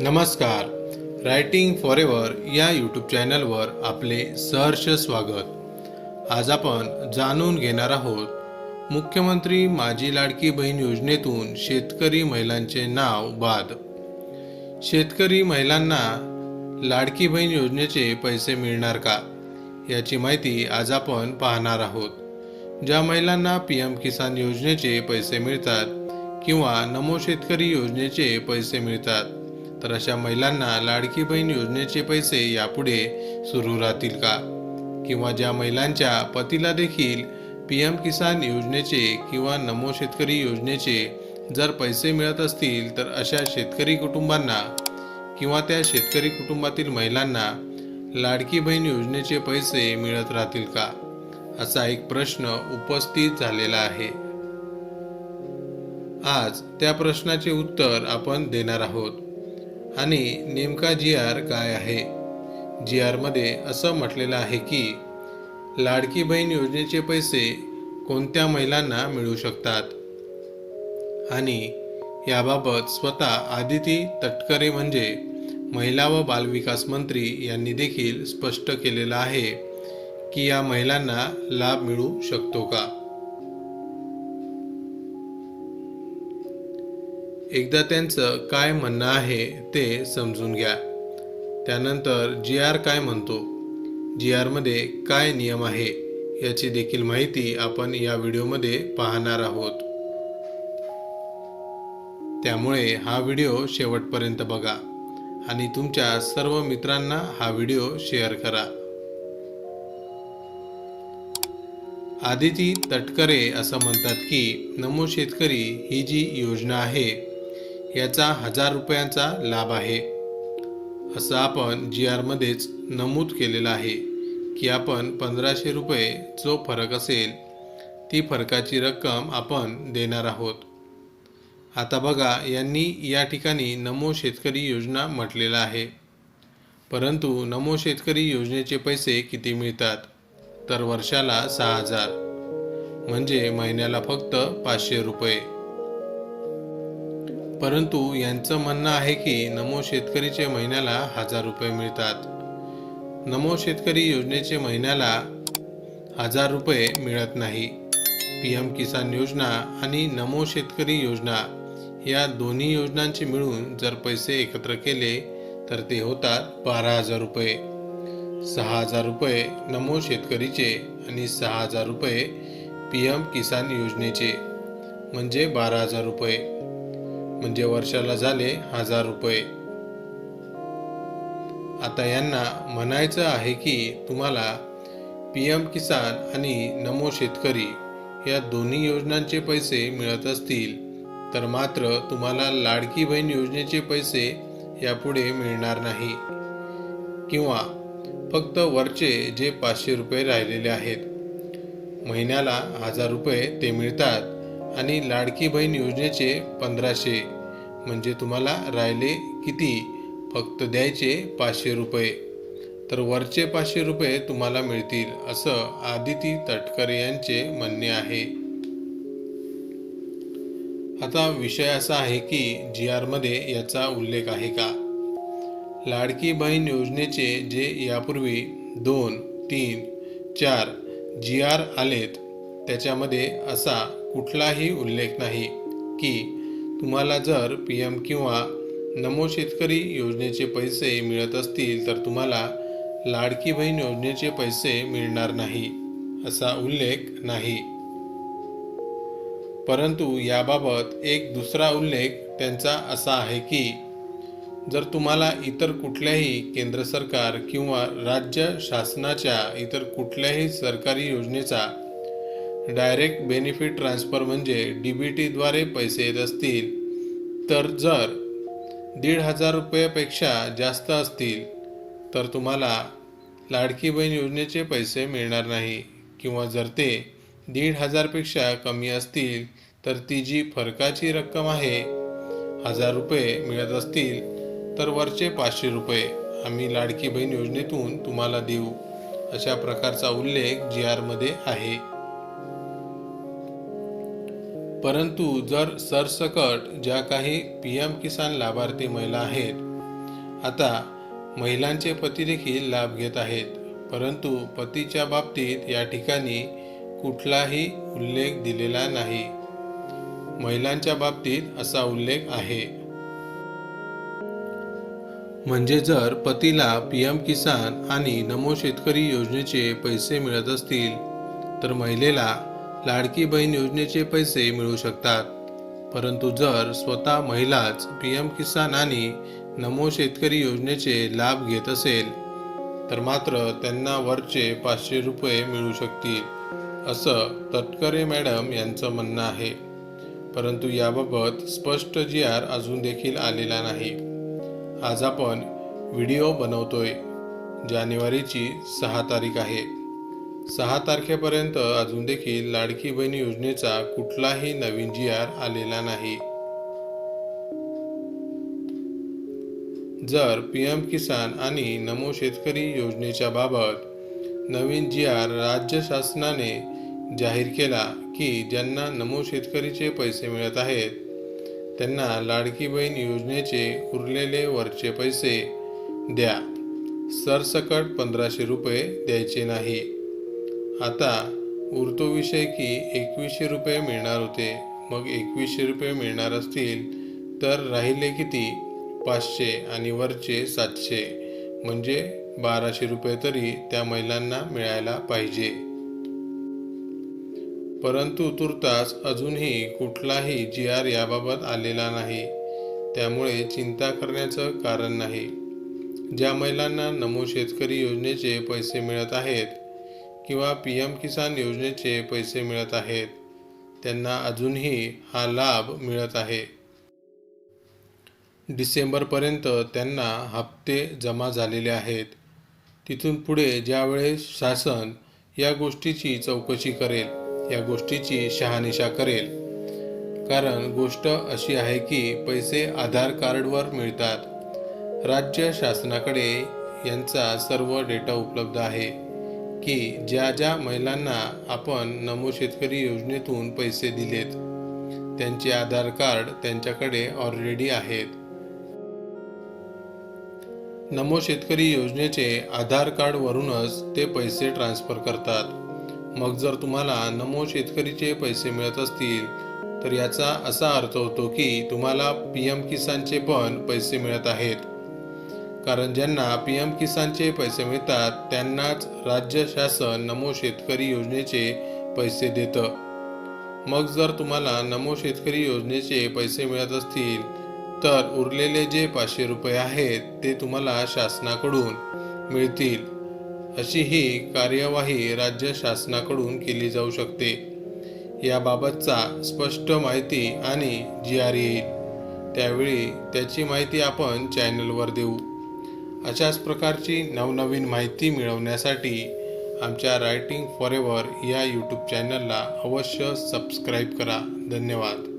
नमस्कार. Writing for ever या YouTube चॅनलवर आपले सहर्ष स्वागत. आज आपण जाणून घेणार आहोत मुख्यमंत्री माझी लाडकी बहीण योजनेतून शेतकरी महिलांचे नाव बाद शेतकरी महिलांना लाडकी बहीण योजनेचे पैसे मिळणार का? याची माहिती आज आपण पाहणार आहोत. ज्या महिलांना पी एम किसान योजनेचे पैसे मिळतात किंवा नमो शेतकरी योजनेचे पैसे मिळतात तर अशा महिलांना लाडकी बहीण योजनेचे पैसे यापुढे सुरू राहतील का? किंवा ज्या महिलांच्या पतीला देखील पी एम किसान योजनेचे किंवा नमो शेतकरी योजनेचे जर पैसे मिळत असतील तर अशा शेतकरी कुटुंबांना किंवा त्या शेतकरी कुटुंबातील महिलांना लाडकी बहीण योजनेचे पैसे मिळत राहतील का? असा एक प्रश्न उपस्थित झालेला आहे. आज त्या प्रश्नाचे उत्तर आपण देणार आहोत. आणि नेमका जी आर काय आहे? जी आरमध्ये असं म्हटलेलं आहे की लाडकी बहीण योजनेचे पैसे कोणत्या महिलांना मिळू शकतात? आणि याबाबत स्वतः आदिती तटकरे म्हणजे महिला व बालविकास मंत्री यांनी देखील स्पष्ट केलेलं आहे की या महिलांना लाभ मिळू शकतो का? एकदा त्यांचं काय म्हणणं आहे ते समजून घ्या. त्यानंतर जी आर काय म्हणतो? जी आरमध्ये काय नियम आहे याची देखील माहिती आपण या व्हिडिओमध्ये पाहणार आहोत. त्यामुळे हा व्हिडिओ शेवटपर्यंत बघा आणि तुमच्या सर्व मित्रांना हा व्हिडिओ शेअर करा. आदिती तटकरे असं म्हणतात की नमो शेतकरी ही जी योजना आहे याचा हजार रुपयांचा लाभ आहे. असं आपण जी आरमध्येच नमूद केलेलं आहे की आपण पंधराशे रुपये जो फरक असेल ती फरकाची रक्कम आपण देणार आहोत. आता बघा यांनी या ठिकाणी नमो शेतकरी योजना म्हटलेलं आहे. परंतु नमो शेतकरी योजनेचे पैसे किती मिळतात? तर वर्षाला सहा हजार. म्हणजे महिन्याला फक्त पाचशे रुपये. परंतु यांचं म्हणणं आहे की नमो शेतकरीचे महिन्याला हजार रुपये मिळतात. नमो शेतकरी योजनेचे महिन्याला हजार रुपये मिळत नाही. पी एम किसान योजना आणि नमो शेतकरी योजना या दोन्ही योजनांचे मिळून जर पैसे एकत्र केले तर ते होतात बारा हजार रुपये. सहा हजार रुपये नमो शेतकरीचे आणि सहा हजार रुपये पी एम किसान योजनेचे. म्हणजे बारा हजार रुपये. म्हणजे वर्षाला झाले हजार रुपये. आता यांना म्हणायचं आहे की तुम्हाला पी एम किसान आणि नमो शेतकरी या दोन्ही योजनांचे पैसे मिळत असतील तर मात्र तुम्हाला लाडकी बहीण योजनेचे पैसे यापुढे मिळणार नाही. किंवा फक्त वरचे जे पाचशे रुपये राहिलेले आहेत महिन्याला हजार रुपये ते मिळतात. आणि लाडकी बहीण योजनेचे पंधराशे. म्हणजे तुम्हाला राहिले किती? फक्त द्यायचे पाचशे रुपये. तर वरचे पाचशे रुपये तुम्हाला मिळतील असं आदिती तटकर यांचे म्हणणे आहे. आता विषय असा आहे की जी आरमध्ये याचा उल्लेख आहे का? लाडकी बहीण योजनेचे जे यापूर्वी दोन तीन चार जी आर आलेत त्याच्यामध्ये असा कुठलाही उल्लेख नाही की तुम्हाला जर पी एम किंवा नमो शेतकरी योजनेचे पैसे मिळत असतील तर तुम्हाला लाडकी बहीण योजनेचे पैसे मिळणार नाही असा उल्लेख नाही. परंतु याबाबत एक दुसरा उल्लेख त्यांचा असा आहे की जर तुम्हाला इतर कुठल्याही केंद्र सरकार किंवा राज्य शासनाच्या इतर कुठल्याही सरकारी योजनेचा डायरेक्ट बेनिफिट ट्रान्सफर म्हणजे डी बी टीद्वारे पैसे येत असतील तर जर दीड हजार रुपयापेक्षा जास्त असतील तर तुम्हाला लाडकी बहीण योजनेचे पैसे मिळणार नाही. किंवा जर ते दीड हजारपेक्षा कमी असतील तर ती जी फरकाची रक्कम आहे हजार रुपये मिळत असतील तर वरचे पाचशे रुपये आम्ही लाडकी बहीण योजनेतून तुम्हाला देऊ. अशा प्रकारचा उल्लेख जी आरमध्ये आहे. परंतु जर सरसकट ज्या काही पी एम किसान लाभार्थी महिला आहेत आता महिलांचे पती देखील लाभ घेत आहेत. परंतु पतीच्या बाबतीत या ठिकाणी कुठलाही उल्लेख दिलेला नाही. महिलांच्या बाबतीत असा उल्लेख आहे. म्हणजे जर पतीला पी एम किसान आणि नमो शेतकरी योजनेचे पैसे मिळत असतील तर महिलेला लाडकी बहीण योजनेचे पैसे मिळू शकतात. परंतु जर स्वतः महिलाच पी एम किसान आणि नमो शेतकरी योजनेचे लाभ घेत असेल तर मात्र त्यांना वरचे पाचशे रुपये मिळू शकतील असं तटकरे मॅडम यांचं म्हणणं आहे. परंतु याबाबत स्पष्ट जी आर अजून देखील आलेला नाही. आज आपण व्हिडिओ बनवतोय. जानेवारीची सहा तारीख आहे. सहा तारखेपर्यंत अजून देखील लाडकी बहीण योजनेचा कुठलाही नवीन जी आर आलेला नाही. जर पी एम किसान आणि नमो शेतकरी योजनेच्या बाबत नवीन जी आर राज्य शासनाने जाहीर केला की ज्यांना नमो शेतकरीचे पैसे मिळत आहेत त्यांना लाडकी बहीण योजनेचे उरलेले वरचे पैसे द्या. सरसकट पंधराशे रुपये द्यायचे नाही. आता उरतो विषय की एकवीसशे रुपये मिळणार होते मग एकवीसशे रुपये मिळणार असतील तर राहिले किती? पाचशे आणि वरचे सातशे. म्हणजे बाराशे रुपये तरी त्या महिलांना मिळायला पाहिजे. परंतु तुर्तास अजूनही कुठलाही जी आर याबाबत आलेला नाही. त्यामुळे चिंता करण्याचं कारण नाही. ज्या महिलांना नमो शेतकरी योजनेचे पैसे मिळत आहेत किंवा पी एम किसान योजनेचे पैसे मिळत आहेत. त्यांना अजूनही हा लाभ मिळत आहे. डिसेंबरपर्यंत त्यांना हप्ते जमा झालेले आहेत. तिथून पुढे ज्यावेळेस शासन या गोष्टीची चौकशी करेल या गोष्टीची शहानिशा करेल. कारण गोष्ट अशी आहे की पैसे आधार कार्डवर मिळतात. राज्य शासनाकडे यांचा सर्व डेटा उपलब्ध आहे. की ज्या ज्या महिलांना आपण नमो शेतकरी योजनेतून पैसे दिलेत त्यांचे आधार कार्ड त्यांच्याकडे ऑलरेडी आहेत. नमो शेतकरी योजनेचे आधार कार्डवरूनच ते पैसे ट्रान्स्फर करतात. मग जर तुम्हाला नमो शेतकरीचे पैसे मिळत असतील तर याचा असा अर्थ होतो की तुम्हाला पी एम किसानचे पण पैसे मिळत आहेत. कारण ज्यांना पी एम किसानचे पैसे मिळतात त्यांनाच राज्य शासन नमो शेतकरी योजनेचे पैसे देतं. मग जर तुम्हाला नमो शेतकरी योजनेचे पैसे मिळत असतील तर उरलेले जे पाचशे रुपये आहेत ते तुम्हाला शासनाकडून मिळतील. अशी ही कार्यवाही राज्य शासनाकडून केली जाऊ शकते. याबाबतचा स्पष्ट माहिती आणि जी आर येईल. त्यावेळी त्याची माहिती आपण चॅनलवर देऊ. अशाच प्रकारची नवनवीन माहिती मिळवण्यासाठी आमच्या रायटिंग फॉर एव्हर या यूट्यूब चॅनलला अवश्य सबस्क्राईब करा. धन्यवाद.